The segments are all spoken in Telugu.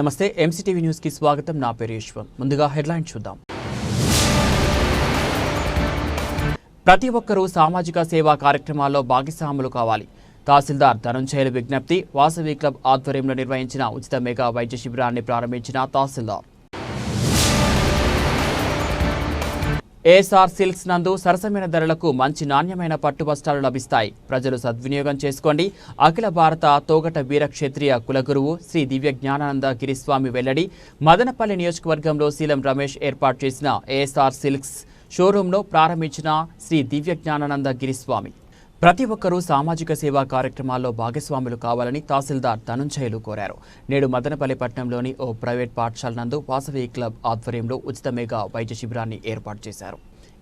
నమస్తే ఎంసీటీవీ న్యూస్కి స్వాగతం. నా పేరు యశ్వంత్ ముందుగా హెడ్లైన్ చూద్దాం. ప్రతి ఒక్కరూ సామాజిక సేవా కార్యక్రమాల్లో భాగస్వాములు కావాలి. తహసీల్దార్ ధనంజయుల విజ్ఞప్తి వాసవి క్లబ్ ఆధ్వర్యంలో నిర్వహించిన ఉచిత మెగా వైద్య శిబిరాన్ని ప్రారంభించిన తహసీల్దార్. ఏఎస్ఆర్ సిల్క్స్ నందు సరసమైన ధరలకు మంచి నాణ్యమైన పట్టు వస్త్రాలు లభిస్తాయి. ప్రజలు సద్వినియోగం చేసుకోండి. అఖిల భారత తోగట వీరక్షేత్రియ కులగురువు శ్రీ దివ్య జ్ఞానానంద గిరిస్వామి వెల్లడి. మదనపల్లి నియోజకవర్గంలో సీలం రమేష్ ఏర్పాటు చేసిన ఏఎస్ఆర్ సిల్క్స్ షోరూంలో ప్రారంభించిన శ్రీ దివ్య జ్ఞానానంద గిరిస్వామి. ప్రతి ఒక్కరూ సామాజిక సేవా కార్యక్రమాల్లో భాగస్వాములు కావాలని తహసీల్దార్ ధనుంజయులు కోరారు. నేడు మదనపల్లి పట్టణంలోని ఓ ప్రైవేట్ పాఠశాల నందు వాసవి క్లబ్ ఆధ్వర్యంలో ఉచిత మెగా వైద్య శిబిరాన్ని ఏర్పాటు చేశారు.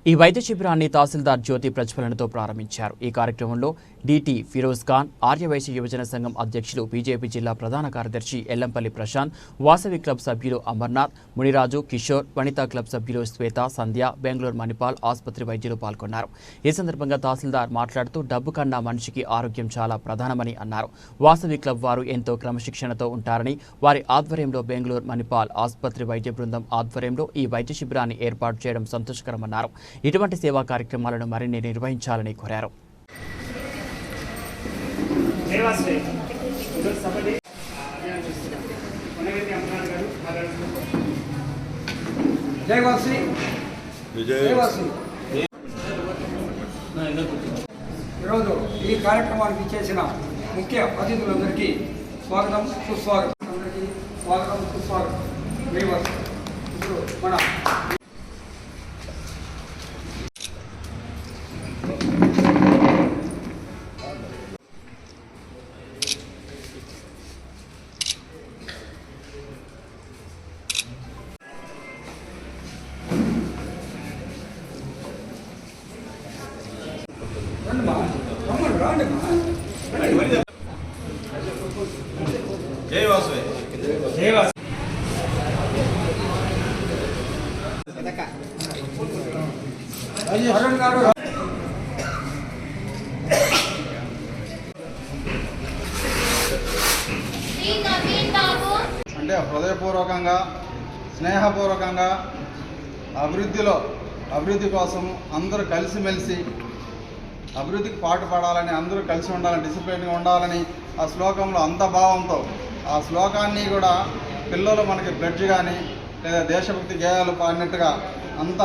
ఈ వైద్య శిబిరాన్ని తహసీల్దార్ జ్యోతి ప్రజ్వలనతో ప్రారంభించారు. ఈ కార్యక్రమంలో డిటి ఫిరోజ్ ఖాన్ ఆర్యవైశ్య యువజన సంఘం అధ్యక్షులు బీజేపీ జిల్లా ప్రధాన కార్యదర్శి ఎల్లంపల్లి ప్రశాంత్ వాసవి క్లబ్ సభ్యులు అమర్నాథ్ మునిరాజు కిషోర్ వనితా క్లబ్ సభ్యులు శ్వేత సంధ్య బెంగళూరు మణిపాల్ ఆసుపత్రి వైద్యులు పాల్గొన్నారు. ఈ సందర్భంగా తహసీల్దార్ మాట్లాడుతూ డబ్బు కన్నా మనిషికి ఆరోగ్యం చాలా ప్రధానమని అన్నారు. వాసవి క్లబ్ వారు ఎంతో క్రమశిక్షణతో ఉంటారని వారి ఆధ్వర్యంలో బెంగళూరు మణిపాల్ ఆసుపత్రి వైద్య బృందం ఆధ్వర్యంలో ఈ వైద్య శిబిరాన్ని ఏర్పాటు చేయడం సంతోషకరమన్నారు. ఇటువంటి సేవా కార్యక్రమాలను మరిన్ని నిర్వహించాలని కోరారు. ఈరోజు జై వాసి. జై వాసి. ఈ కార్యక్రమానికి ఇచ్చేసిన ముఖ్య అతిథులందరికీ స్వాగతం సుస్వాగతం. అందరికీ స్వాగతం సుస్వాగతం. జై వాసి. ఇప్పుడు మన అంటే హృదయపూర్వకంగా స్నేహపూర్వకంగా అభివృద్ధిలో అభివృద్ధి కోసం అందరూ కలిసిమెలిసి అభివృద్ధికి పాటుపడాలని అందరూ కలిసి ఉండాలని డిసిప్లిన్గా ఉండాలని ఆ శ్లోకంలో అంత భావంతో ఆ శ్లోకాన్ని కూడా పిల్లలు మనకి బ్లడ్జ్ కానీ లేదా దేశభక్తి గేయాలు పాడినట్టుగా అంత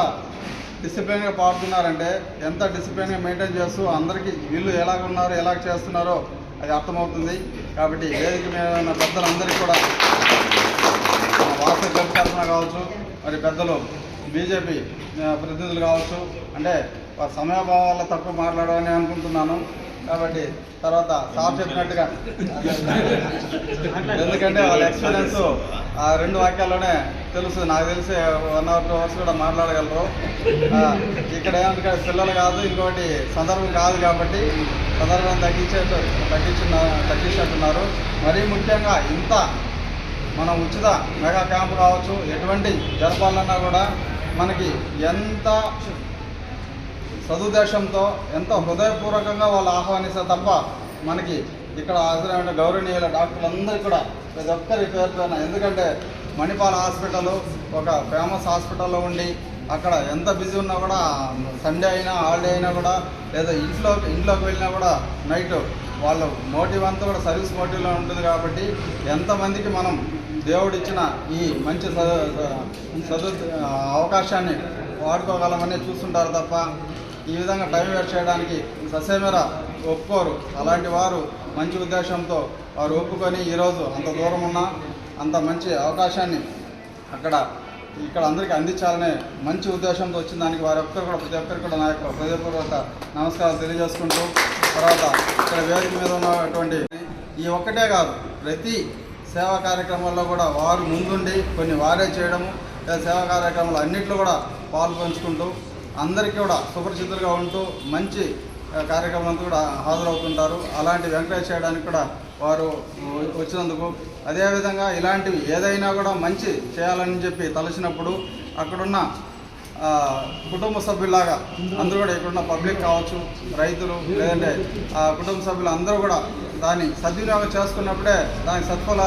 డిసిప్లిన్గా పాడుతున్నారంటే ఎంత డిసిప్లిన్గా మెయింటైన్ చేస్తూ అందరికీ వీళ్ళు ఎలాగ ఉన్నారో ఎలాగ చేస్తున్నారో అది అర్థమవుతుంది. కాబట్టి వేదిక మీద ఉన్న పెద్దలందరికీ కూడా వాస్తవ క్లబ్ తరఫున కావచ్చు మరి పెద్దలు బీజేపీ ప్రతినిధులు కావచ్చు అంటే వారి సమయాభావం తక్కువ మాట్లాడాలని అనుకుంటున్నాను. కాబట్టి తర్వాత సార్ చెప్పినట్టుగా ఎందుకంటే వాళ్ళ ఎక్స్పీరియన్స్ ఆ రెండు వాక్యాల్లోనే తెలుసు నాకు తెలిసి వన్ అవర్ టూ అవర్స్ కూడా మాట్లాడగలరు. ఇక్కడ ఏమంటే పిల్లలు కాదు ఇంకోటి సందర్భం కాదు కాబట్టి సందర్భం తగ్గించేట్టు తగ్గించిన తగ్గించినట్టున్నారు. మరీ ముఖ్యంగా ఇంత మనం ఉచిత మెగా క్యాంప్ కావచ్చు ఎటువంటి జరపాలన్నా కూడా మనకి ఎంత సదుద్దేశంతో ఎంతో హృదయపూర్వకంగా వాళ్ళు ఆహ్వానిస్తే తప్ప మనకి ఇక్కడ హాజరైన గౌరవనీయుల డాక్టర్లందరికీ కూడా ప్రతి ఒక్కరి పేరు పేరున ఎందుకంటే మణిపాల్ హాస్పిటల్ ఒక ఫేమస్ హాస్పిటల్లో ఉండి అక్కడ ఎంత బిజీ ఉన్నా కూడా సండే అయినా హాలిడే అయినా కూడా లేదా ఇంట్లో ఇంట్లోకి వెళ్ళినా కూడా నైట్ వాళ్ళ మోటివ్ అంతా కూడా సర్వీస్ మోటివ్లో ఉంటుంది కాబట్టి ఎంతమందికి మనం దేవుడిచ్చిన ఈ మంచి సదు అవకాశాన్ని వాడుకోగలమని చూస్తుంటారు తప్ప ఈ విధంగా టైం వేస్ట్ చేయడానికి ససేమేర ఒప్పుకోరు. అలాంటి వారు మంచి ఉద్దేశంతో వారు ఒప్పుకొని ఈరోజు అంత దూరం ఉన్నా అంత మంచి అవకాశాన్ని అక్కడ ఇక్కడ అందరికీ అందించాలనే మంచి ఉద్దేశంతో వచ్చిన దానికి వారి ఒక్కరు కూడా ప్రతి ఒక్కరికి కూడా నా యొక్క హృదయపూర్వక నమస్కారాలు తెలియజేసుకుంటూ తర్వాత ఇక్కడ వేదిక మీద ఉన్నటువంటి ఈ ఒక్కటే కాదు ప్రతి సేవా కార్యక్రమాల్లో కూడా వారు ముందుండి కొన్ని వారే చేయడము లేదా సేవా కార్యక్రమాలు అన్నింటిలో కూడా పాలు పంచుకుంటూ అందరికీ కూడా సుపరిచితులుగా ఉంటూ మంచి కార్యక్రమం కార్యక్రమాలకు కూడా హాజరవుతుంటారు. అలాంటి వెంకటేష్ చేయడానికి కూడా వారు వచ్చినందుకు అదేవిధంగా ఇలాంటివి ఏదైనా కూడా మంచి చేయాలని చెప్పి తలచినప్పుడు అక్కడున్న కుటుంబ సభ్యులాగా అందరూ కూడా ఇక్కడున్న పబ్లిక్ కావచ్చు రైతులు లేదంటే ఆ, కుటుంబ సభ్యులు అందరూ కూడా దాన్ని సద్వినియోగం చేసుకున్నప్పుడే దానికి సత్ఫల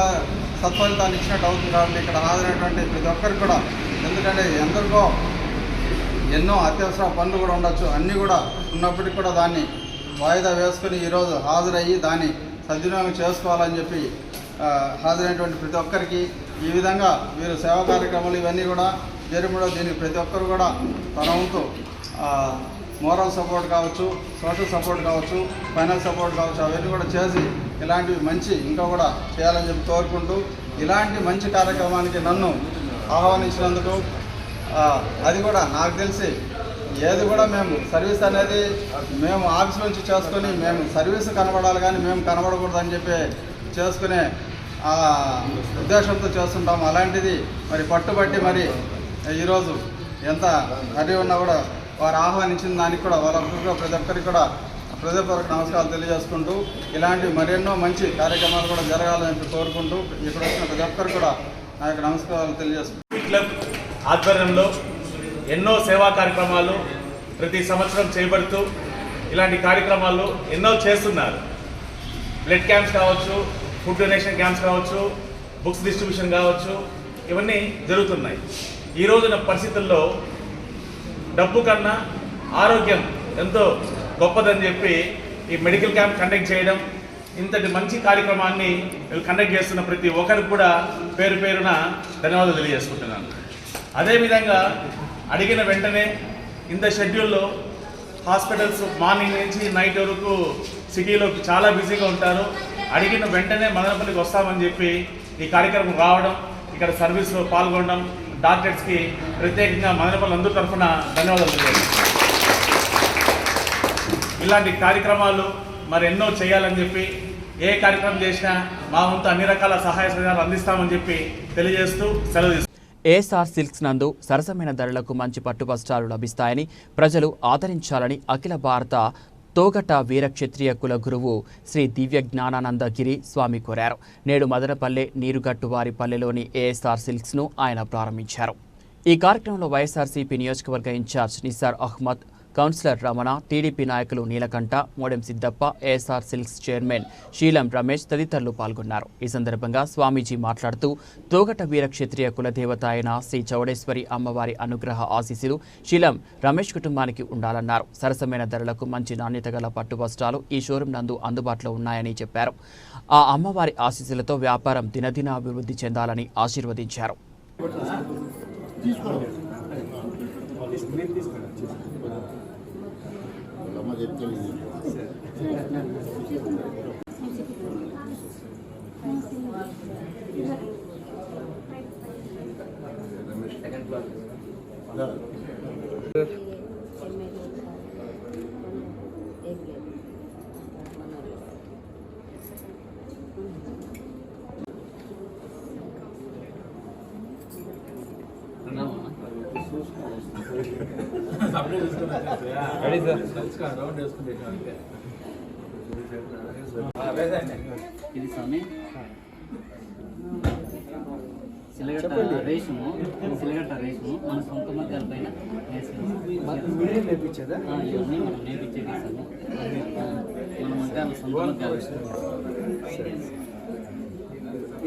సత్ఫలితాన్ని ఇచ్చినట్టు అవుతుంది కాబట్టి ఇక్కడ హాజరైనటువంటి ప్రతి ఒక్కరికి కూడా. ఎందుకంటే ఎందరికో ఎన్నో అత్యవసర పనులు కూడా ఉండొచ్చు. అన్నీ కూడా ఉన్నప్పటికీ కూడా దాన్ని వాయిదా వేసుకుని ఈరోజు హాజరయ్యి దాన్ని సద్వినియోగం చేసుకోవాలని చెప్పి హాజరైనటువంటి ప్రతి ఒక్కరికి ఈ విధంగా వీరు సేవా కార్యక్రమాలు ఇవన్నీ కూడా జరిపడం దీనికి ప్రతి ఒక్కరు కూడా తన వంతు మోరల్ సపోర్ట్ కావచ్చు సోషల్ సపోర్ట్ కావచ్చు ఫైనాన్స్ సపోర్ట్ కావచ్చు అవన్నీ కూడా చేసి ఇలాంటివి మంచి ఇంకా కూడా చేయాలని చెప్పి కోరుకుంటూ ఇలాంటి మంచి కార్యక్రమానికి నన్ను ఆహ్వానించినందుకు అది కూడా నాకు తెలిసి ఏది కూడా మేము సర్వీస్ అనేది మేము ఆఫీస్ నుంచి చేసుకొని మేము సర్వీస్ కనబడాలి కానీ మేము కనబడకూడదని చెప్పి చేసుకునే ఆ, ఉద్దేశంతో చేస్తుంటాము. అలాంటిది మరి పట్టుబట్టి మరి ఈరోజు ఎంత అడిగి ఉన్నా కూడా వారు ఆహ్వానించిన దానికి కూడా వాళ్ళందరికీ ప్రతి ఒక్కరికి కూడా హృదయపూర్వక నమస్కారాలు తెలియజేసుకుంటూ ఇలాంటి మరెన్నో మంచి కార్యక్రమాలు కూడా జరగాలని చెప్పి కోరుకుంటూ ఇక్కడ వచ్చిన ప్రతి ఒక్కరికి కూడా నా యొక్క నమస్కారాలు తెలియజేసుకుంటాను క్లబ్ ఆధ్వర్యంలో ఎన్నో సేవా కార్యక్రమాలు ప్రతి సంవత్సరం చేపడుతూ ఇలాంటి కార్యక్రమాలు ఎన్నో చేస్తున్నారు. బ్లడ్ క్యాంప్స్ కావచ్చు ఫుడ్ డొనేషన్ క్యాంప్స్ కావచ్చు బుక్స్ డిస్ట్రిబ్యూషన్ కావచ్చు ఇవన్నీ జరుగుతున్నాయి. ఈ రోజున పరిస్థితుల్లో డబ్బు కన్నా ఆరోగ్యం ఎంతో గొప్పదని చెప్పి ఈ మెడికల్ క్యాంప్ కండక్ట్ చేయడం ఇంతటి మంచి కార్యక్రమాన్ని వీళ్ళు కండక్ట్ చేస్తున్న ప్రతి ఒక్కరికి కూడా పేరు పేరున ధన్యవాదాలు తెలియజేసుకుంటున్నాను. అదేవిధంగా అడిగిన వెంటనే ఇంత షెడ్యూల్లో హాస్పిటల్స్ మార్నింగ్ నుంచి నైట్ వరకు సిటీలో చాలా బిజీగా ఉంటారు. అడిగిన వెంటనే మదనపల్లికి వస్తామని చెప్పి ఈ కార్యక్రమం రావడం ఇక్కడ సర్వీస్లో పాల్గొనడం డాక్టర్స్కి ప్రత్యేకంగా మదనపల్లి అందరి తరఫున ధన్యవాదాలు ఇలాంటి కార్యక్రమాలు మరి ఎన్నో చేయాలని చెప్పి ఏ కార్యక్రమం చేసినా మా వంతు అన్ని రకాల సహాయ సహకారాలు అందిస్తామని చెప్పి తెలియజేస్తూ సెలవు ఏఎస్ఆర్ సిల్క్స్ నందు సరసమైన ధరలకు మంచి పట్టు వస్త్రాలు లభిస్తాయని ప్రజలు ఆదరించాలని అఖిల భారత తోగట వీరక్షత్రియ కుల గురువు శ్రీ దివ్య జ్ఞానానందగిరి స్వామి కోరారు. నేడు మదనపల్లె నీరుగట్టు వారి పల్లెలోని ఏఎస్ఆర్ సిల్క్స్ను ఆయన ప్రారంభించారు. ఈ కార్యక్రమంలో వైఎస్ఆర్సీపీ నియోజకవర్గ incharge Nisar Ahmed councillor Ramana TDP నాయకులు Neelakanta Modem Siddappa ASR silks chairman Seelam Ramesh తదితరులు పాల్గొన్నారు. ఈ సందర్భంగా స్వామీజీ మాట్లాడుతూ తోగట వీరక్షత్రియ కులదేవత అయిన శ్రీ చౌడేశ్వరి అమ్మవారి అనుగ్రహ ఆశీస్సులు శీలం రమేష్ కుటుంబానికి ఉండాలన్నారు. సరసమైన ధరలకు మంచి నాణ్యత గల పట్టు వస్త్రాలు ఈ షోరూం నందు అందుబాటులో ఉన్నాయని చెప్పారు. ఆ అమ్మవారి ఆశీస్సులతో వ్యాపారం దినదినాభివృద్ధి చెందాలని ఆశీర్వదించారు. ama hep temizlik. Evet. ఇది స్వామి సిలగట్ట రేషము సిలగట్ట రేషము మన సొంత మగ్గాల పైన నేర్పించేదా ఇవన్నీ మనం నేర్పించేది స్వామి మన మగ్గాల సొంత మగ్గాలు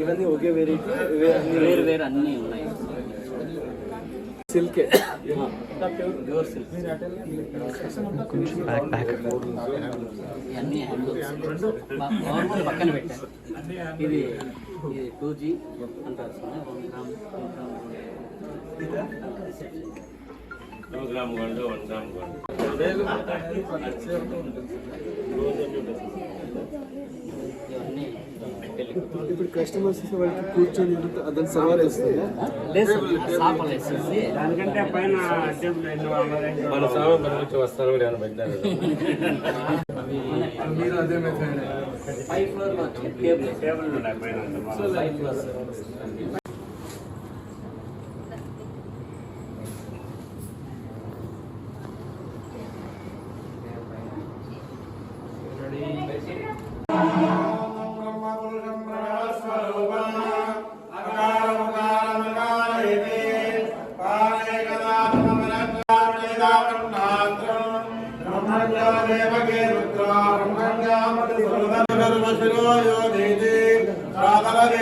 ఇవన్నీ ఒకే వెరైటీ వేరు వేరు అన్నీ ఉన్నాయి. సిల్కే. పక్కన పెట్టారు ఇది ఇది టూ జీ అంటారు వన్ గ్రామ్ గ్రామ్ ఇప్పుడు కస్టమర్స్ వాళ్ళకి కూర్చొని అదని సవాల్ వస్తుందా? దానికంటే పైన మన వస్తారు ఏమైనా పెట్టారు మీరు అదే method five floor table table ఉన్నాయి పైన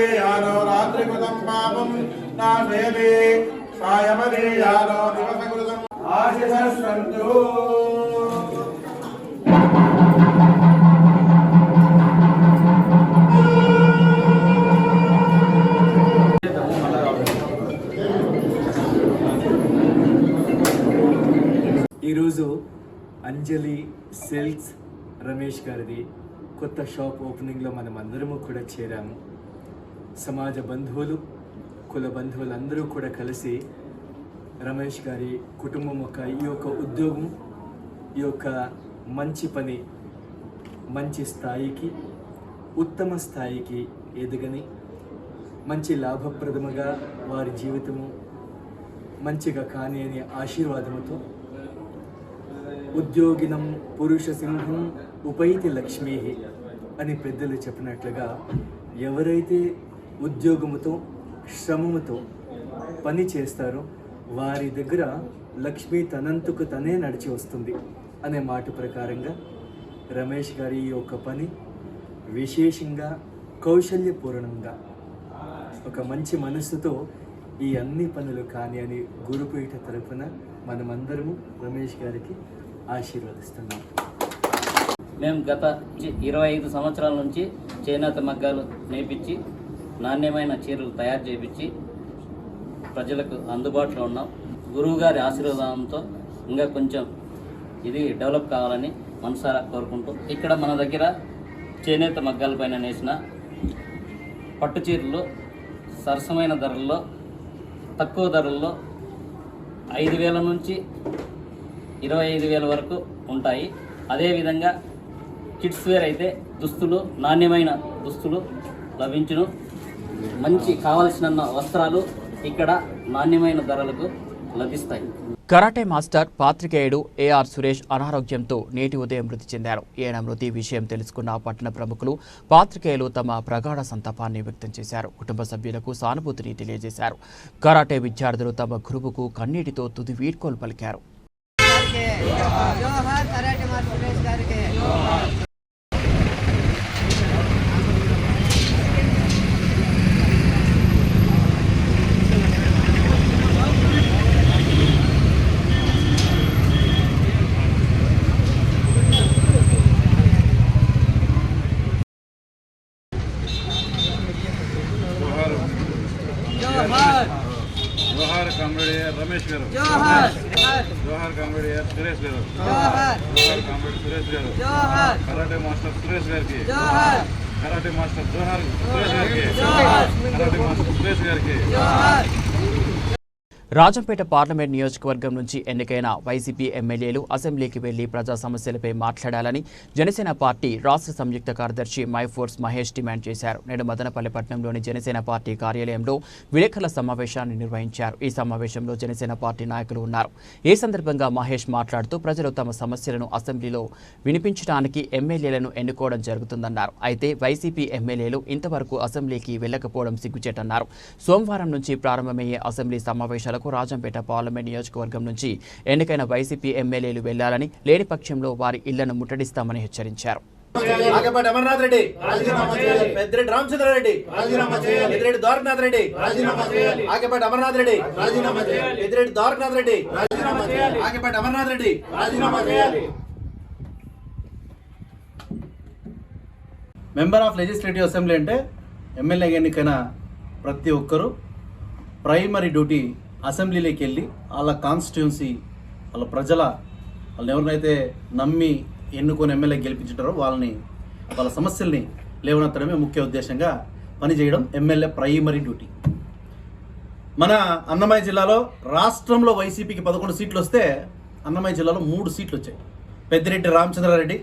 ేయాలో రాత్రి కృతం పాపం నా దేవి సాయమదీయాలో దివస కృతం ఆశిషస్సంతు ఈరోజు అంజలి సిల్క్స్ రమేష్ గారిది కొత్త షాప్ ఓపెనింగ్లో మనం అందరము కూడా చేరాము. సమాజ బంధువులు కుల బంధువులు అందరూ కూడా కలిసి రమేష్ గారి కుటుంబం యొక్క ఈ యొక్క ఉద్యోగం ఈ యొక్క మంచి పని మంచి స్థాయికి ఉత్తమ స్థాయికి ఎదగని మంచి లాభప్రదముగా వారి జీవితము మంచిగా కాని అనే ఆశీర్వాదముతో ఉద్యోగినం పురుష సింహం ఉపైతి లక్ష్మీ అని పెద్దలు చెప్పినట్లుగా ఎవరైతే ఉద్యోగముతో శ్రమముతో పని చేస్తారో వారి దగ్గర లక్ష్మి తనంతుకు తనే నడిచి వస్తుంది అనే మాట ప్రకారంగా రమేష్ గారి ఈ యొక్క పని విశేషంగా కౌశల్యపూర్ణంగా ఒక మంచి మనస్సుతో ఈ అన్ని పనులు కానీ అని గురుపీఠ తరఫున మనమందరము రమేష్ గారికి ఆశీర్వదిస్తున్నాం. మేము గత ఇరవై ఐదు సంవత్సరాల నుంచి చేనేత మగ్గాలు నేర్పించి నాణ్యమైన చీరలు తయారు చేయించి ప్రజలకు అందుబాటులో ఉన్నాం. గురువుగారి ఆశీర్వాదంతో ఇంకా కొంచెం ఇది డెవలప్ కావాలని మనసారా కోరుకుంటూ ఇక్కడ మన దగ్గర చేనేత మగ్గాల పైన నేసిన పట్టు చీరలు సరసమైన ధరల్లో తక్కువ ధరల్లో ఐదు వేల నుంచి ఇరవై ఐదు వేల వరకు ఉంటాయి. అదేవిధంగా కిడ్స్ వేర్ అయితే దుస్తులు నాణ్యమైన దుస్తులు లభించును. మంచి కావలసిన వస్త్రాలు ఇక్కడ నాణ్యమైన ధరలకు లభిస్తాయి. కరాటే మాస్టర్ పాత్రికేయుడు ఏఆర్ సురేష్ అనారోగ్యంతో నేటి ఉదయం మృతి చెందారు. ఈయన మృతి విషయం తెలుసుకున్న పట్టణ ప్రముఖులు పాత్రికేయులు తమ ప్రగాఢ సంతాపాన్ని వ్యక్తం చేశారు. కుటుంబ సభ్యులకు సానుభూతిని తెలియజేశారు. కరాటే విద్యార్థులు తమ గురువుకు కన్నీటితో తుది వీడ్కోలు పలికారు. జోహార్ కరాటే మాస్టర్ సురేష్ సురేష్ గారు. జోహార్. జోహార్ కామెడీ సురేష్ గారు. జోహార్. కరాటే మాస్టర్ సురేష్ గారికి. జోహార్. కరాటే మాస్టర్ జోహార్ సురేష్ గారికి. జోహార్. కరాటే మాస్టర్ సురేష్ గారికి. జోహార్. రాజంపేట పార్లమెంట్ నియోజకవర్గం నుంచి ఎన్నికైన వైసీపీ ఎమ్మెల్యేలు అసెంబ్లీకి వెళ్ళి ప్రజా సమస్యలపై మాట్లాడాలని జనసేన పార్టీ రాష్ట్ర సంయుక్త కార్యదర్శి మైఫోర్స్ మహేష్ డిమాండ్ చేశారు. నేడు మదనపల్లి పట్టణంలోని జనసేన పార్టీ కార్యాలయంలో విలేకరుల సమావేశాన్ని నిర్వహించారు. ఈ సమావేశంలో జనసేన పార్టీ నాయకులు ఉన్నారు. ఈ సందర్భంగా మహేష్ మాట్లాడుతూ ప్రజలు తమ సమస్యలను అసెంబ్లీలో వినిపించడానికి ఎమ్మెల్యేలను ఎన్నుకోవడం జరుగుతుందన్నారు. అయితే వైసీపీ ఎమ్మెల్యేలు ఇంతవరకు అసెంబ్లీకి వెళ్ళకపోవడం సిగ్గుచేటన్నారు. సోమవారం నుంచి ప్రారంభమయ్యే అసెంబ్లీ సమావేశాలకు రాజంపేట పార్లమెంట్ నియోజకవర్గం నుంచి ఎన్నికైన వైసీపీ ఎమ్మెల్యేలు వెళ్ళాలని లేని పక్షంలో వారి ఇళ్ళను ముట్టడిస్తామని హెచ్చరించారు. Amarnath Reddy Peddireddy Ramachandra Reddy Peddireddy Dwarakanath Reddy Agapati Amarnath Reddy Peddireddy Dwarakanath Reddy Agapati Amarnath Reddy. Member of legislative assembly అంటే ఎమ్మెల్యే ఎన్నికైన ప్రతి ఒక్కరూ ప్రైమరీ డ్యూటీ అసెంబ్లీలోకి వెళ్ళి వాళ్ళ కాన్స్టిట్యున్సీ వాళ్ళ ప్రజల వాళ్ళని ఎవరినైతే నమ్మి ఎన్నుకొని ఎమ్మెల్యే గెలిపించుంటారో వాళ్ళని వాళ్ళ సమస్యల్ని లేవనెత్తడమే ముఖ్య ఉద్దేశంగా పనిచేయడం ఎమ్మెల్యే ప్రైమరీ డ్యూటీ మన అన్నమయ్య జిల్లాలో రాష్ట్రంలో వైసీపీకి పదకొండు సీట్లు వస్తే అన్నమయ్య జిల్లాలో మూడు సీట్లు వచ్చాయి పెద్దిరెడ్డి రామచంద్రారెడ్డి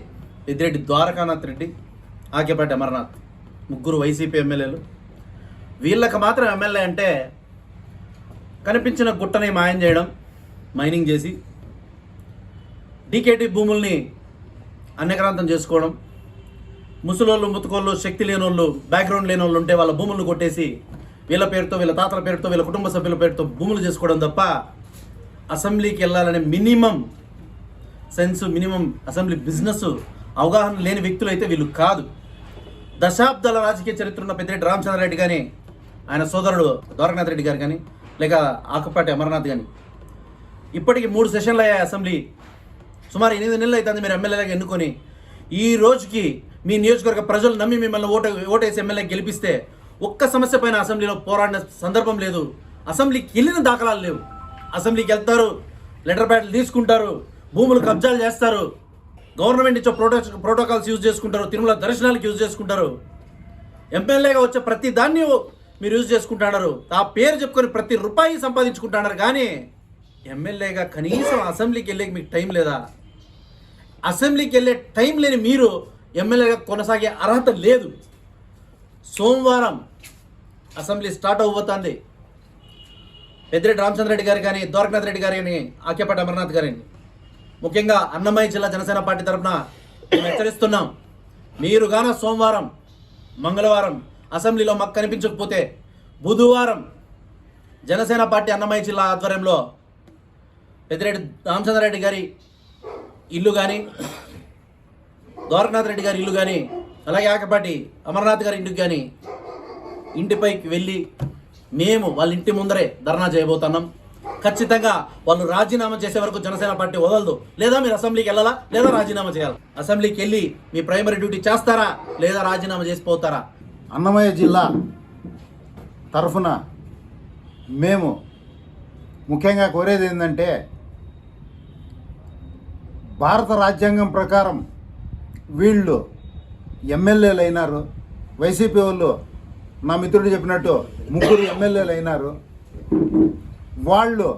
పెద్దిరెడ్డి ద్వారకానాథ్ రెడ్డి ఆకేపాటి అమర్నాథ్ ముగ్గురు వైసీపీ ఎమ్మెల్యేలు. వీళ్ళకి మాత్రం ఎమ్మెల్యే అంటే కనిపించిన గుట్టని మాయం చేయడం మైనింగ్ చేసి డీకేటీ భూముల్ని అన్యక్రాంతం చేసుకోవడం ముసలోళ్ళు ముతుకోళ్ళు శక్తి లేనోళ్ళు బ్యాక్గ్రౌండ్ లేని వాళ్ళు ఉంటే వాళ్ళ భూములను కొట్టేసి వీళ్ళ పేరుతో వీళ్ళ తాతల పేరుతో వీళ్ళ కుటుంబ సభ్యుల పేరుతో భూములు చేసుకోవడం తప్ప అసెంబ్లీకి వెళ్ళాలనే minimum sense minimum assembly business అవగాహన లేని వ్యక్తులు అయితే వీళ్ళు కాదు. దశాబ్దాల రాజకీయ చరిత్ర ఉన్న పెద్దిరెడ్డి రామచంద్రారెడ్డి కానీ ఆయన సోదరుడు ద్వారకనాథ్ రెడ్డి గారు కానీ లేక ఆకపాటి అమర్నాథ్ కానీ ఇప్పటికి మూడు సెషన్లు అయ్యాయి అసెంబ్లీ. సుమారు ఎనిమిది నెలలు అవుతుంది మీరు ఎమ్మెల్యేగా ఎన్నుకొని. ఈ రోజుకి మీ నియోజకవర్గ ప్రజలు నమ్మి మిమ్మల్ని ఓటు ఓటేసి ఎమ్మెల్యే గెలిపిస్తే ఒక్క సమస్య పైన అసెంబ్లీలో పోరాడిన సందర్భం లేదు. అసెంబ్లీకి వెళ్ళిన దాఖలాలు లేవు. అసెంబ్లీకి వెళ్తారు లెటర్ ప్యాడ్లు తీసుకుంటారు భూములు కబ్జాలు చేస్తారు గవర్నమెంట్ ఇచ్చే ప్రోటో ప్రోటోకాల్స్ యూజ్ చేసుకుంటారు తిరుమల దర్శనాలకు యూజ్ చేసుకుంటారు. ఎమ్మెల్యేగా వచ్చే ప్రతి దాన్ని మీరు యూజ్ చేసుకుంటున్నారు ఆ పేరు చెప్పుకొని ప్రతి రూపాయి సంపాదించుకుంటున్నారు కానీ ఎమ్మెల్యేగా కనీసం అసెంబ్లీకి వెళ్ళే మీకు టైం లేదా? అసెంబ్లీకి వెళ్ళే టైం లేని మీరు ఎమ్మెల్యేగా కొనసాగే అర్హత లేదు. సోమవారం అసెంబ్లీ స్టార్ట్ అవ్వబోతోంది. పెద్దిరెడ్డి రామచంద్రరెడ్డి గారు కానీ ద్వారకనాథ్ రెడ్డి గారు కానీ ఆకేపాటి అమర్నాథ్ గారిని ముఖ్యంగా అన్నమయ్య జిల్లా జనసేన పార్టీ తరఫున మేము హెచ్చరిస్తున్నాం. మీరు గాన సోమవారం మంగళవారం అసెంబ్లీలో మాకు కనిపించకపోతే బుధవారం జనసేన పార్టీ అన్నమయ్య జిల్లా ఆధ్వర్యంలో పెద్దిరెడ్డి రామచంద్రారెడ్డి గారి ఇల్లు కానీ ద్వారకనాథ్ రెడ్డి గారి ఇల్లు కానీ అలాగే ఆకపాటి అమర్నాథ్ గారి ఇంటికి కానీ ఇంటిపైకి వెళ్ళి మేము వాళ్ళ ఇంటి ముందరే ధర్నా చేయబోతున్నాం. ఖచ్చితంగా వాళ్ళు రాజీనామా చేసే వరకు జనసేన పార్టీ వదలదు. లేదా మీరు అసెంబ్లీకి వెళ్ళాలా? లేదా రాజీనామా చేయాలి? అసెంబ్లీకి వెళ్ళి మీ ప్రైమరీ డ్యూటీ చేస్తారా? లేదా రాజీనామా చేసిపోతారా అన్నమయ్య జిల్లా తరఫున మేము ముఖ్యంగా కోరేది ఏంటంటే భారత రాజ్యాంగం ప్రకారం వీళ్ళు ఎమ్మెల్యేలు అయినారు. వైసీపీ వాళ్ళు నా మిత్రుడు చెప్పినట్టు ముగ్గురు ఎమ్మెల్యేలు అయినారు. వాళ్ళు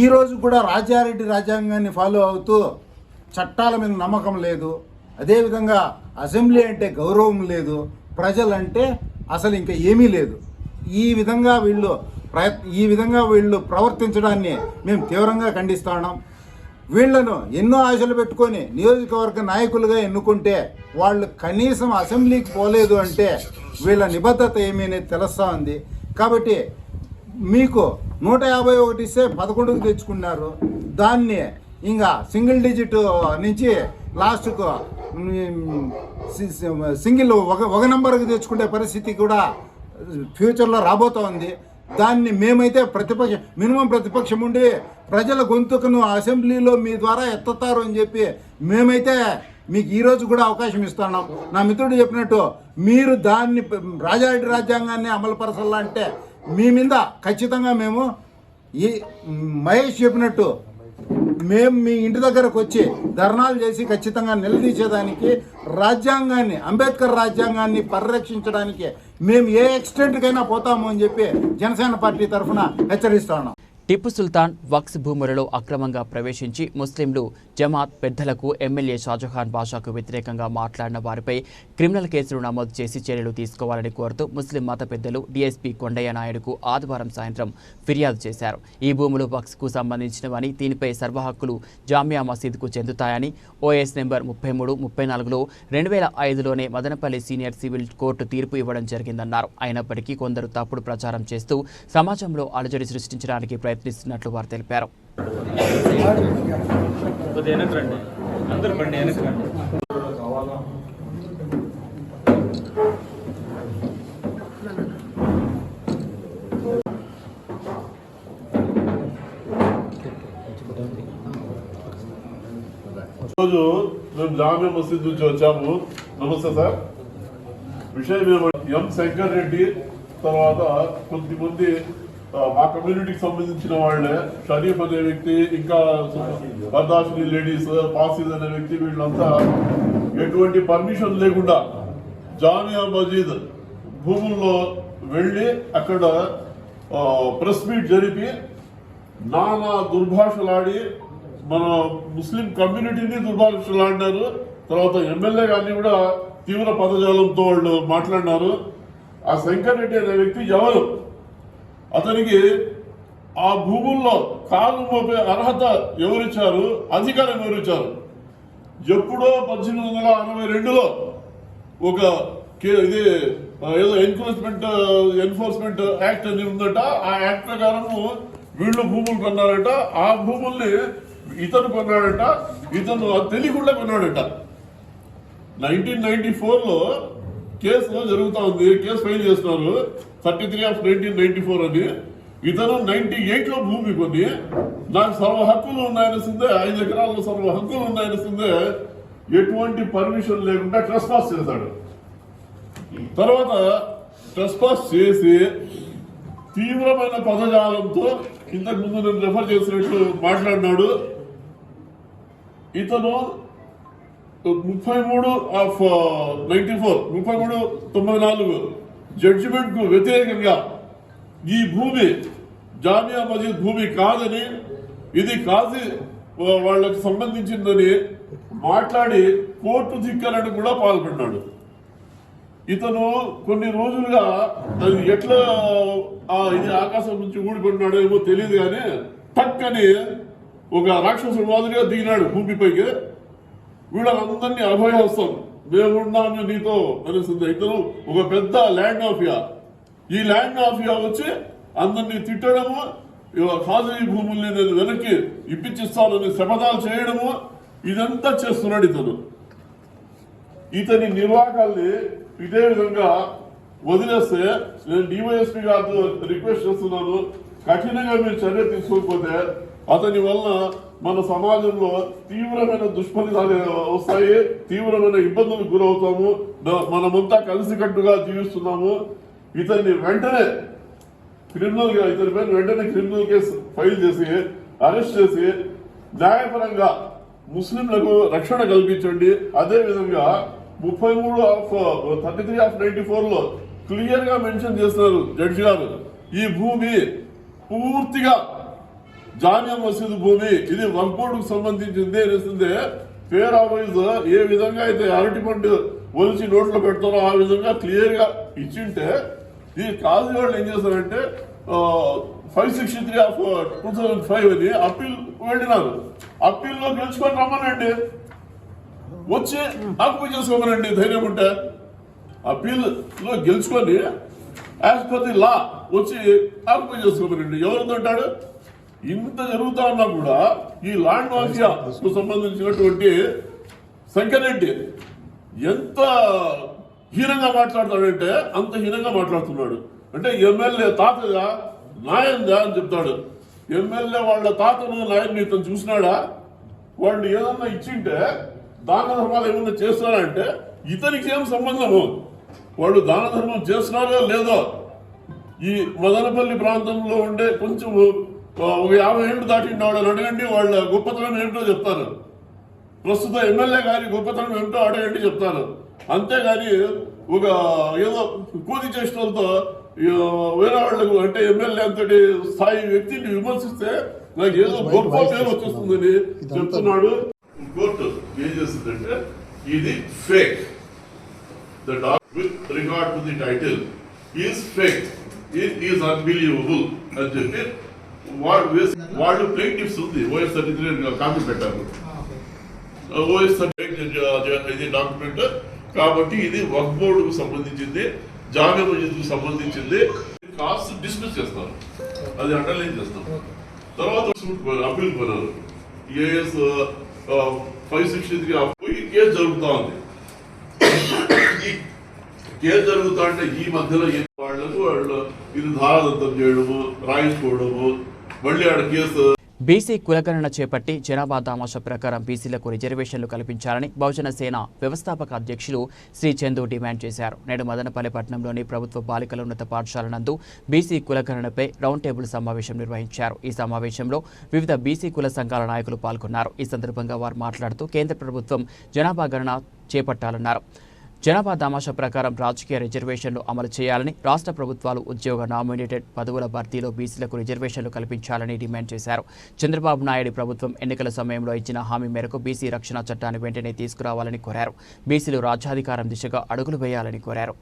ఈరోజు కూడా రాజారెడ్డి రాజ్యాంగాన్ని ఫాలో అవుతూ చట్టాల మీద నమ్మకం లేదు. అదేవిధంగా అసెంబ్లీ అంటే గౌరవం లేదు. ప్రజలంటే అసలు ఇంకా ఏమీ లేదు. ఈ విధంగా వీళ్ళు ప్రయత్ ఈ విధంగా వీళ్ళు ప్రవర్తించడాన్ని మేము తీవ్రంగా ఖండిస్తున్నాం వీళ్ళను ఎన్నో ఆశలు పెట్టుకొని నియోజకవర్గ నాయకులుగా ఎన్నుకుంటే వాళ్ళు కనీసం అసెంబ్లీకి పోలేదు అంటే వీళ్ళ నిబద్ధత ఏమీ అనేది తెలుస్తూ ఉంది. కాబట్టి మీకు నూట యాభై ఒకటి ఇస్తే పదకొండుకు తెచ్చుకున్నారు. దాన్ని ఇంకా సింగిల్ డిజిట్ నుంచి లాస్ట్కు సింగిల్ ఒక ఒక నెంబర్కి తెచ్చుకునే పరిస్థితి కూడా uh, ఫ్యూచర్లో రాబోతోంది ఉంది. దాన్ని మేమైతే ప్రతిపక్ష మినిమం ప్రతిపక్షం ఉండి ప్రజల గొంతుకును అసెంబ్లీలో మీ ద్వారా ఎత్తుతారు అని చెప్పి మేమైతే మీకు ఈరోజు కూడా అవకాశం ఇస్తున్నాం. నా మిత్రుడు చెప్పినట్టు మీరు దాన్ని రాజారెడ్డి రాజ్యాంగాన్ని అమలుపరచాలంటే మీ మీద ఖచ్చితంగా మేము ఈ మహేష్ చెప్పినట్టు మేము మీ ఇంటి దగ్గరకు వచ్చి ధర్నాలు చేసి ఖచ్చితంగా నిలదీసేదానికి రాజ్యాంగాన్ని అంబేద్కర్ రాజ్యాంగాన్ని పరిరక్షించడానికి మేము ఏ ఎక్స్టెంట్కైనా పోతాము అని చెప్పి జనసేన పార్టీ తరఫున హెచ్చరిస్తున్నాం టిప్పు సుల్తాన్ వక్స్ భూములలో అక్రమంగా ప్రవేశించి ముస్లింలు జమాత్ పెద్దలకు ఎమ్మెల్యే షాజహాన్ బాషాకు వ్యతిరేకంగా మాట్లాడిన వారిపై క్రిమినల్ కేసులు నమోదు చేసి చర్యలు తీసుకోవాలని కోరుతూ ముస్లిం మత పెద్దలు డీఎస్పీ కొండయ్య నాయుడుకు ఆదివారం సాయంత్రం ఫిర్యాదు చేశారు. ఈ భూములు వక్స్కు సంబంధించినవని దీనిపై సర్వ హక్కులు జామియా మసీద్కు చెందుతాయని ఓఎస్ నెంబర్ ముప్పై మూడు ముప్పై నాలుగులో రెండు వేల ఐదులోనే మదనపల్లి సీనియర్ సివిల్ కోర్టు తీర్పు ఇవ్వడం జరిగిందన్నారు. అయినప్పటికీ కొందరు తప్పుడు ప్రచారం చేస్తూ సమాజంలో అలజడి సృష్టించడానికి ప్రయత్నం ప్రయత్నిస్తున్నట్లు వారు తెలిపారు. కొద్దిగా రండి రండి ఈరోజు మేము జామియా మసీద్ నుంచి వచ్చాము. నమస్తే సార్. విషయం ఏమంటే ఎం శంకర్ రెడ్డి తర్వాత కొద్దిమంది మా కమ్యూనిటీకి సంబంధించిన వాళ్ళే. షరీఫ్ అనే వ్యక్తి ఇంకా బర్దాష్ని లేడీస్ పాసిద్ అనే వ్యక్తి వీళ్ళంతా ఎటువంటి పర్మిషన్ లేకుండా జామియా మజీద్ భూముల్లో వెళ్ళి అక్కడ ప్రెస్ మీట్ జరిపి నానా దుర్భాషలాడి మన ముస్లిం కమ్యూనిటీని దుర్భాషలాడినారు. తర్వాత ఎమ్మెల్యే గారిని కూడా తీవ్ర పదజాలంతో వాళ్ళు మాట్లాడినారు. ఆ శంకర్ రెడ్డి అనే వ్యక్తి ఎవరు? అతనికి ఆ భూముల్లో కాలు మోపే అర్హత ఎవరిచ్చారు? అధికారం ఎవరిచ్చారు? ఎప్పుడో పద్దెనిమిది వందల అరవై రెండులో ఒక కే- ఇది ఏదో ఎన్ఫోర్స్మెంట్ ఎన్ఫోర్స్మెంట్ యాక్ట్ అని ఉందట. ఆ యాక్ట్ ప్రకారము వీళ్ళు భూములు కొన్నారట. ఆ భూముల్ని ఇతను కొన్నాడట. ఇతను తెలియకుండా కొన్నాడట. నైన్టీన్ నైన్టీ ఫోర్లో కేసు జరుగుతూ ఉంది. కేసు ఫైల్ చేస్తున్నారు. Thirty three of nineteen ninety four అని ఇతను నైన్టీ ఎయిట్లో భూమి కొని నాకు సర్వ హక్కులు ఉన్నాయనిసిందే ఐదు ఎకరాల్లో సర్వ హక్కులు ఉన్నాయనిసిందే ఎటువంటి పర్మిషన్ లేకుండా ట్రెస్ పాస్ చేశాడు. తర్వాత ట్రెస్ పాస్ చేసి తీవ్రమైన పదజాలంతో ఇంతకు ముందు నేను రెఫర్ చేసినట్లు మాట్లాడినాడు. ఇతను ముప్పై మూడు ఆఫ్ నైన్టీ ఫోర్ ముప్పై మూడు తొంభై నాలుగు జడ్జిమెంట్కు వ్యతిరేకంగా ఈ భూమి జామియా మసీద్ భూమి కాదని ఇది కాజీ వాళ్ళకు వాళ్ళకి సంబంధించిందని మాట్లాడి కోర్టు ధిక్కరని కూడా పాల్పడినాడు ఇతను కొన్ని రోజులుగా అది ఎట్లా ఆ ఇది ఆకాశం నుంచి ఊడిపడినాడో ఏమో తెలియదు కానీ టక్కని ఒక రాక్షసుడు మాదిరిగా దిగినాడు భూమిపైకి. వీళ్ళందరినీ అభయహస్తం. మేమున్నాము నీతో అనేసింది. ఇతను ఒక పెద్ద ల్యాండ్ మాఫియా ఈ ల్యాండ్ మాఫియా వచ్చి అందరినీ తిట్టడము ఇవ- ఖాజీ భూముల్ని నేను వెనక్కి ఇప్పించిస్తానని శపథాలు చేయడము ఇదంతా చేస్తున్నాడు ఇతను. ఇతని నిర్వాహకాల్ని ఇదే విధంగా వదిలేస్తే నేను డివైఎస్పీ గారితో రిక్వెస్ట్ చేస్తున్నాను. కఠినంగా మీరు చర్య తీసుకోకపోతే అతని వలన మన సమాజంలో తీవ్రమైన దుష్ఫలితాలు వస్తాయి తీవ్రమైన ఇబ్బందులకు గురవుతాము. మనమంతా కలిసికట్టుగా జీవిస్తున్నాము. ఇతన్ని వెంటనే క్రిమినల్గా ఇతని పైన వెంటనే క్రిమినల్ కేసు ఫైల్ చేసి అరెస్ట్ చేసి న్యాయపరంగా ముస్లింలకు రక్షణ కల్పించండి. అదే విధంగా ముప్పై మూడు of thirty three of ninety ఫోర్లో క్లియర్గా మెన్షన్ చేస్తున్నారు జడ్జి గారు. ఈ భూమి పూర్తిగా జామియా మసీదు భూమి. ఇది వక్ సంబంధించింది. అనేసిందే ఫేర్ ఆఫీస్ ఏ విధంగా అయితే అరటి పండు ఒలిచి నోట్లో పెడతారో ఆ విధంగా క్లియర్గా ఇచ్చింటే ఈ కాజీ వాళ్ళు ఏం చేస్తారంటే five sixty three of two thousand five అని అప్పీల్ వెళ్ళినారు. అప్పీల్లో గెలుచుకొని రమ్మనండి. వచ్చి ఆక్యుపై చేసుకోమనండి ధైర్యం ఉంటే. అప్పీల్లో గెలుచుకొని యాజ్ పర్ ది లా వచ్చి ఆక్యుపై చేసుకోమనండి. ఎవరితో ఉంటాడు ఇంత జరుగుతా ఉన్నా కూడా ఈ ల్యాండ్ మాఫియాకు సంబంధించినటువంటి శంకరెడ్డి ఎంత హీనంగా మాట్లాడతాడంటే అంత హీనంగా మాట్లాడుతున్నాడు. అంటే ఎమ్మెల్యే తాతగా నాయందా అని చెప్తాడు. ఎమ్మెల్యే వాళ్ళ తాతను నాయన్ని ఇతను చూసినాడా? వాళ్ళు ఏదన్నా ఇచ్చింటే దాన ధర్మాలు ఏమన్నా చేస్తున్నారంటే ఇతనికి ఏం సంబంధము? వాళ్ళు దాన ధర్మం చేస్తున్నారో లేదో? ఈ మదనపల్లి ప్రాంతంలో ఉండే కొంచెం ఒక యాభై ఏళ్ళు దాటిన వాళ్ళని అడగండి వాళ్ళ గొప్పతనం ఏంటో చెప్తారు. ప్రస్తుత ఎమ్మెల్యే గారి గొప్పతనం ఏంటో అడగండి చెప్తారు. అంతేగాని ఒక ఏదో కూలి చేష్టలతో వేరే వాళ్ళకు అంటే ఎమ్మెల్యే అంతటి స్థాయి వ్యక్తిని విమర్శిస్తే నాకు ఏదో గొప్ప పేరు వచ్చేస్తుందని చెప్తున్నాడు. కోర్టు ఏం చేస్తుందంటే ఇది fake with regard to the title is fake. It is unbelievable అని చెప్పి వాళ్ళు వాళ్ళు ప్లేటివ్స్ ఉంది. ఓఎస్ థర్టీ త్రీ కాపీ పెట్టారు. ఓఎస్ ఇది డాక్యుమెంట్ కాబట్టి ఇది వర్క్ బోర్డుకు సంబంధించింది జామియా మసీద్కు సంబంధించింది. కాస్ట్ డిస్మిస్ చేస్తారు. అది అండర్లైన్ చేస్తాం తర్వాత అప్పీల్ పోయినారు ఏఎస్ ఫైవ్ సిక్స్టీ త్రీ పోయి కేసు జరుగుతా ఉంది. ఈ కేసు జరుగుతా అంటే ఈ మధ్యలో వాళ్ళు ఇది ధారాదత్తం చేయడము రాయించుకోవడము మళ్ళీ ఆడ కేసు. బీసీ కులగణన చేపట్టి జనాభా దామాష ప్రకారం బీసీలకు రిజర్వేషన్లు కల్పించాలని బహుజన సేన వ్యవస్థాపక అధ్యక్షులు శ్రీ చందు డిమాండ్ చేశారు. నేడు మదనపల్లి పట్టణంలోని ప్రభుత్వ బాలికల ఉన్నత పాఠశాల నందు బీసీ కులగణనపై రౌండ్ టేబుల్ సమావేశం నిర్వహించారు. ఈ సమావేశంలో వివిధ బీసీ కుల సంఘాల నాయకులు పాల్గొన్నారు. ఈ సందర్భంగా వారు మాట్లాడుతూ కేంద్ర ప్రభుత్వం జనాభా గణన చేపట్టాలన్నారు. జనాభా దామాషా ప్రకారం రాజకీయ రిజర్వేషన్లు అమలు చేయాలని రాష్ట్ర ప్రభుత్వాలు ఉద్యోగ నామినేటెడ్ పదవుల భర్తీలో బీసీలకు రిజర్వేషన్లు కల్పించాలని డిమాండ్ చేశారు. చంద్రబాబు నాయుడు ప్రభుత్వం ఎన్నికల సమయంలో ఇచ్చిన హామీ మేరకు బీసీ రక్షణ చట్టాన్ని వెంటనే తీసుకురావాలని కోరారు. బీసీలు రాజ్యాధికారం దిశగా అడుగులు వేయాలని కోరారు.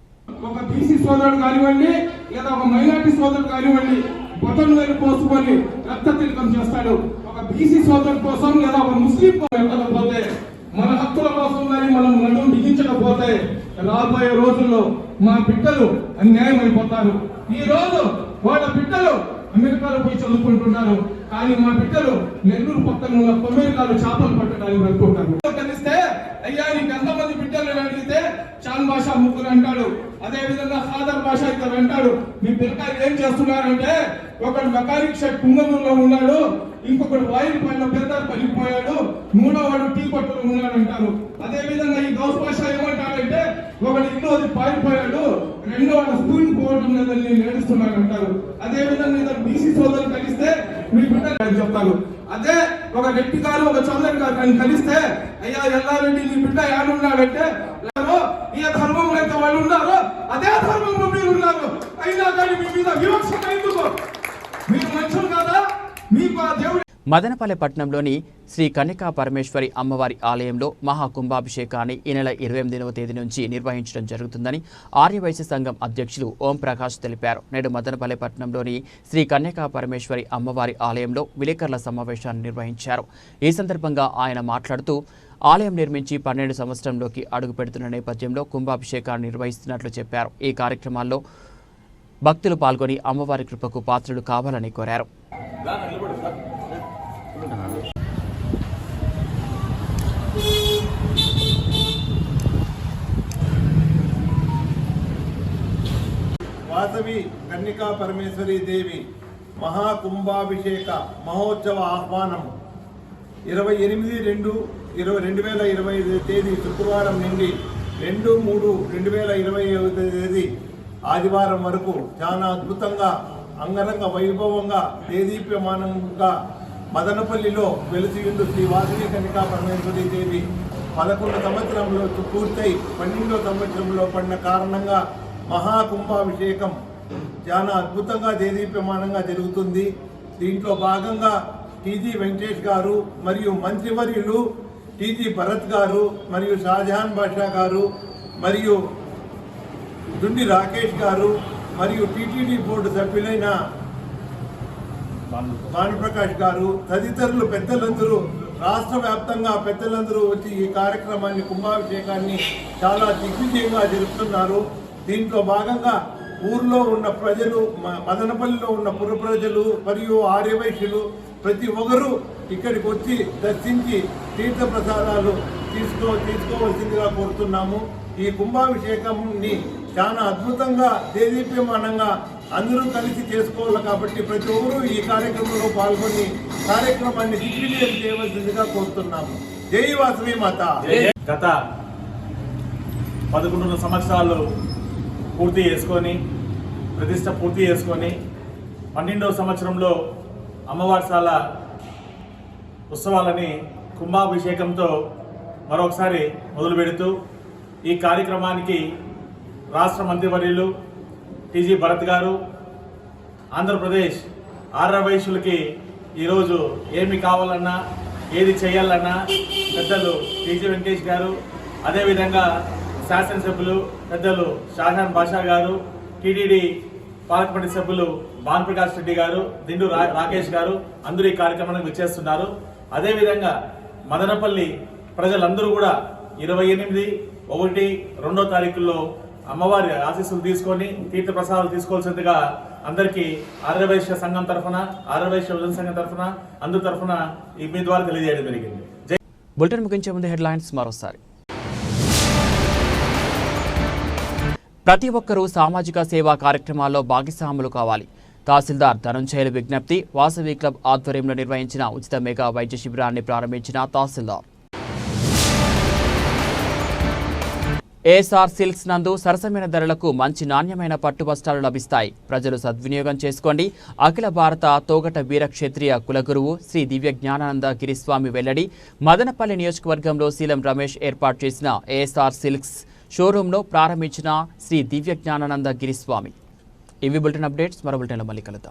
ఒక బీసీ సోదరుడు కానివ్వండి లేదా ఒక మైనార్టీ సోదరుడు కానివ్వండి వేలు పోసుకొని రక్త తిలకం చేస్తాడు. ఒక బీసీ సోదరుడు కోసం లేదా ఒక ముస్లిం మన హక్కుల కోసం కానీ రాబోయే రోజుల్లో మా బిడ్డలు అన్యాయం అయిపోతారు. ఈ రోజు వాళ్ళ బిడ్డలు అమెరికాలో పోయి చదువుకుంటున్నారు. కానీ మా బిడ్డలు నెల్లూరు పక్కన ఉన్న అమెరికాలో చేపలు పట్టడానికి వెళ్తుంటారు. కలిస్తే అయ్యా నీకు ఎంతమంది బిడ్డలు అడిగితే? చాన్ షాన్ భాష ముగ్గురు అంటాడు. అదే విధంగా ఫాదర్ భాష ఇద్దరు అంటాడు మీ పిల్లకాయలు ఏం చేస్తున్నారంటే ఒకడు మెకానిక్ షెడ్ కుంగనూరులో ఉన్నాడు ఇంకొకడు వాయిల్ పైన పెద్ద పడిపోయాడు మూడో వాడు టీ కొట్టులో ఉన్నాడు అంటారు. అదే విధంగా ఈ గౌస్ భాష ఏమంటాడంటే ఒకడు ఇల్లు అది పారిపోయాడు రెండో వాడు స్కూల్ పోవడం లేదని నేను ఏడుస్తున్నాను అంటారు. అదే విధంగా బీసీ సోదరులు కలిస్తే మీ బిడ్డ అని చెప్తారు. అదే ఒక వ్యక్తి గారు ఒక చౌదరి గారు నన్ను కలిస్తే అయ్యా ఎల్లారెడ్డి నీ బిడ్డ ఏడున్నాడంటే ఏ ఈ ధర్మంలో అయితే వాళ్ళు ఉన్నారో అదే ధర్మంలో మీరు ఉన్నారు. అయినా కానీ మీ మీద వివక్ష ఎందుకు? మీరు మనుషులు కదా? మీకు ఆ దేవుడు మదనపల్లె పట్టణంలోని శ్రీ కన్యకా పరమేశ్వరి అమ్మవారి ఆలయంలో మహా కుంభాభిషేకాన్ని ఈ నెల ఇరవై ఎనిమిదవ తేదీ నుంచి నిర్వహించడం జరుగుతుందని ఆర్యవైశ్య సంఘం అధ్యక్షులు ఓం ప్రకాష్ తెలిపారు. నేడు మదనపల్లె పట్టణంలోని శ్రీ కన్యకా పరమేశ్వరి అమ్మవారి ఆలయంలో విలేకరుల సమావేశాన్ని నిర్వహించారు. ఈ సందర్భంగా ఆయన మాట్లాడుతూ ఆలయం నిర్మించి పన్నెండు సంవత్సరంలోకి అడుగు పెడుతున్న నేపథ్యంలో కుంభాభిషేకాన్ని నిర్వహిస్తున్నట్లు చెప్పారు. ఈ కార్యక్రమాల్లో భక్తులు పాల్గొని అమ్మవారి కృపకు పాత్రులు కావాలని కోరారు. వాసవి కన్నికా పరమేశ్వరి దేవి మహాకుంభాభిషేక మహోత్సవ ఆహ్వానం ఇరవై ఎనిమిది రెండు ఇరవై రెండు వేల ఇరవై ఐదు తేదీ శుక్రవారం నుండి రెండు మూడు రెండు వేల ఇరవై ఐదు తేదీ ఆదివారం వరకు చాలా అద్భుతంగా అంగరంగ వైభవంగా దేదీప్యమానంగా మదనపల్లిలో వెలిసియుండు శ్రీ వాసవి కనికా పరమేశ్వరి దేవి పదకొండు సంవత్సరంలో పూర్తయి పన్నెండో సంవత్సరంలో పడిన కారణంగా మహాకుంభాభిషేకం చాలా అద్భుతంగా దేదీప్యమానంగా జరుగుతుంది. దీంట్లో భాగంగా టీజీ వెంకటేష్ గారు మరియు మంత్రివర్యులు టీజీ భరత్ గారు మరియు షాజహాన్ బాషా గారు మరియు దుండి రాకేష్ గారు మరియు టీటీడీ బోర్డు సభ్యులైన భానుప్రకాష్ గారు తదితరులు పెద్దలందరూ రాష్ట్ర వ్యాప్తంగా పెద్దలందరూ వచ్చి ఈ కార్యక్రమాన్ని కుంభాభిషేకాన్ని చాలా దిగ్విజయంగా జరుపుతున్నారు. దీంట్లో భాగంగా ఊర్లో ఉన్న ప్రజలు మ- మదనపల్లిలో ఉన్న పుర ప్రజలు మరియు ఆర్యవైశ్యులు ప్రతి ఒక్కరూ ఇక్కడికి వచ్చి దర్శించి తీర్థ ప్రసాదాలు తీసుకో తీసుకోవాల్సిందిగా కోరుతున్నాము. ఈ కుంభాభిషేకంని చాలా అద్భుతంగా దేదీప్యమానంగా అందరూ కలిసి చేసుకోవాలి కాబట్టి ప్రతి ఒక్కరూ ఈ కార్యక్రమంలో పాల్గొని కార్యక్రమాన్ని దిగ్విజయం చేయవలసిందిగా కోరుతున్నాము. జై వాసవి మాత. గత పదకొండున్నర సంవత్సరాలు పూర్తి చేసుకొని ప్రతిష్ట పూర్తి చేసుకొని పన్నెండవ సంవత్సరంలో అమ్మవారిశాల ఉత్సవాలని కుంభాభిషేకంతో మరొకసారి మొదలు పెడుతూ ఈ కార్యక్రమానికి రాష్ట్ర మంత్రివర్యులు టీజీ భరత్ గారు ఆంధ్రప్రదేశ్ ఆర్ర వయసులకి ఈరోజు ఏమి కావాలన్నా ఏది చేయాలన్నా పెద్దలు టీజీ వెంకటేష్ గారు అదేవిధంగా శాసనసభ్యులు పెద్దలు షాజాన్ బాషా గారు టీటీడీ పాలకమండలి సభ్యులు భానుప్రకాష్ రెడ్డి గారు దిండు రా- రాకేష్ గారు అందరూ ఈ కార్యక్రమానికి విచ్చేస్తున్నారు. అదేవిధంగా మదనపల్లి ప్రజలందరూ కూడా ఇరవై ఎనిమిది ఒకటి రెండో తారీఖుల్లో అమ్మవారి ఆశీస్సులు తీసుకొని తీర్థ ప్రసాదాలు తీసుకోవాల్సిందిగా అందరికీ ఆర్యవైశ్య సంఘం తరఫున ఆర్యవైశ్య విభజన సంఘం తరఫున అందరి తరఫున ఈ మీ ద్వారా తెలియజేయడం జరిగింది. బులెటిన్ ముగించే ముందు హెడ్లైన్స్ మరోసారి. ప్రతి ఒక్కరూ సామాజిక సేవా కార్యక్రమాల్లో భాగస్వాములు కావాలి. తహసీల్దార్ ధనంజయుల విజ్ఞప్తి వాసవి క్లబ్ ఆధ్వర్యంలో నిర్వహించిన ఉచిత మెగా వైద్య శిబిరాన్ని ప్రారంభించిన తహసీల్దార్. ఏఎస్ఆర్ సిల్క్స్ నందు సరసమైన ధరలకు మంచి నాణ్యమైన పట్టు వస్త్రాలు లభిస్తాయి. ప్రజలు సద్వినియోగం చేసుకోండి. అఖిల భారత తోగట వీరక్షేత్రియ కులగురువు శ్రీ దివ్య జ్ఞానానంద గిరిస్వామి వెల్లడి. మదనపల్లి నియోజకవర్గంలో శీలం రమేష్ ఏర్పాటు చేసిన ఏఎస్ఆర్ సిల్క్స్ షోరూంలో ప్రారంభించిన శ్రీ దివ్య జ్ఞానానంద గిరిస్వామి. ఇవి బులెటిన్ అప్డేట్స్. మరో బులెటిన్లో మళ్ళీ కలుద్దాం.